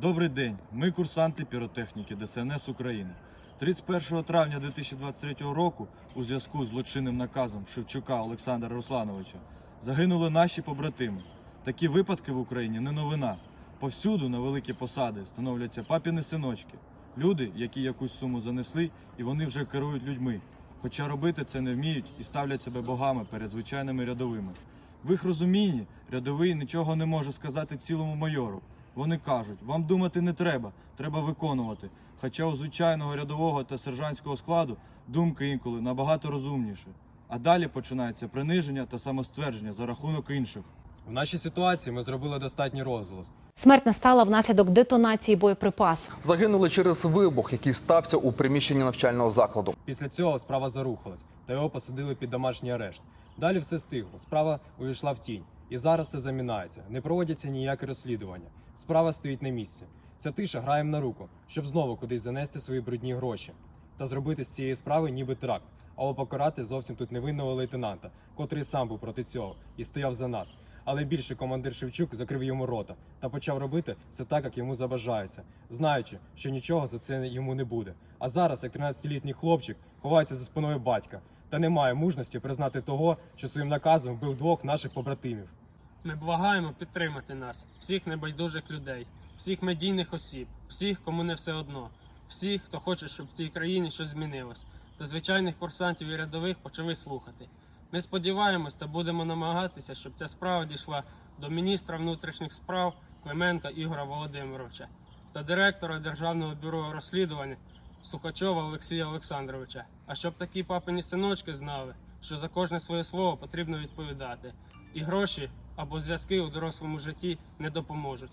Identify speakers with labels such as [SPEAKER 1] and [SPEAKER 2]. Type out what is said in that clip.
[SPEAKER 1] Добрий день. Ми курсанти піротехніки ДСНС України. 31 травня 2023 року у зв'язку з злочинним наказом Шевчука Олександра Руслановича загинули наші побратими. Такі випадки в Україні не новина. Повсюду на великі посади становляться папіни синочки. Люди, які якусь суму занесли, і вони вже керують людьми. Хоча робити це не вміють і ставлять себе богами перед звичайними рядовими. В їх розумінні рядовий нічого не може сказати цілому майору. Вони кажуть, вам думати не треба, треба виконувати. Хоча у звичайного рядового та сержантського складу думки інколи набагато розумніші. А далі починається приниження та самоствердження за рахунок інших.
[SPEAKER 2] В нашій ситуації ми зробили достатній розголос.
[SPEAKER 3] Смерть настала внаслідок детонації боєприпасу.
[SPEAKER 4] Загинули через вибух, який стався у приміщенні навчального закладу.
[SPEAKER 2] Після цього справа зарухалась, та його посадили під домашній арешт. Далі все стигло, справа увійшла в тінь. І зараз все замінається. Не проводяться ніякі розслідування. Справа стоїть на місці. Ця тиша грає їм на руку, щоб знову кудись занести свої брудні гроші та зробити з цієї справи ніби теракт, або покарати зовсім тут невинного лейтенанта, котрий сам був проти цього і стояв за нас. Але більше командир Шевчук закрив йому рота та почав робити все так, як йому забажається, знаючи, що нічого за це йому не буде. А зараз, як 13-літній хлопчик, ховається за спиною батька та не має мужності признати того, що своїм наказом вбив двох наших побратимів.
[SPEAKER 5] Ми благаємо підтримати нас, всіх небайдужих людей, всіх медійних осіб, всіх, кому не все одно, всіх, хто хоче, щоб в цій країні щось змінилось, та звичайних курсантів і рядових почали слухати. Ми сподіваємось та будемо намагатися, щоб ця справа дійшла до міністра внутрішніх справ Клименка Ігора Володимировича та директора Державного бюро розслідувань Сухачова Олексія Олександровича. А щоб такі папині синочки знали, що за кожне своє слово потрібно відповідати, і гроші або зв'язки у дорослому житті не допоможуть.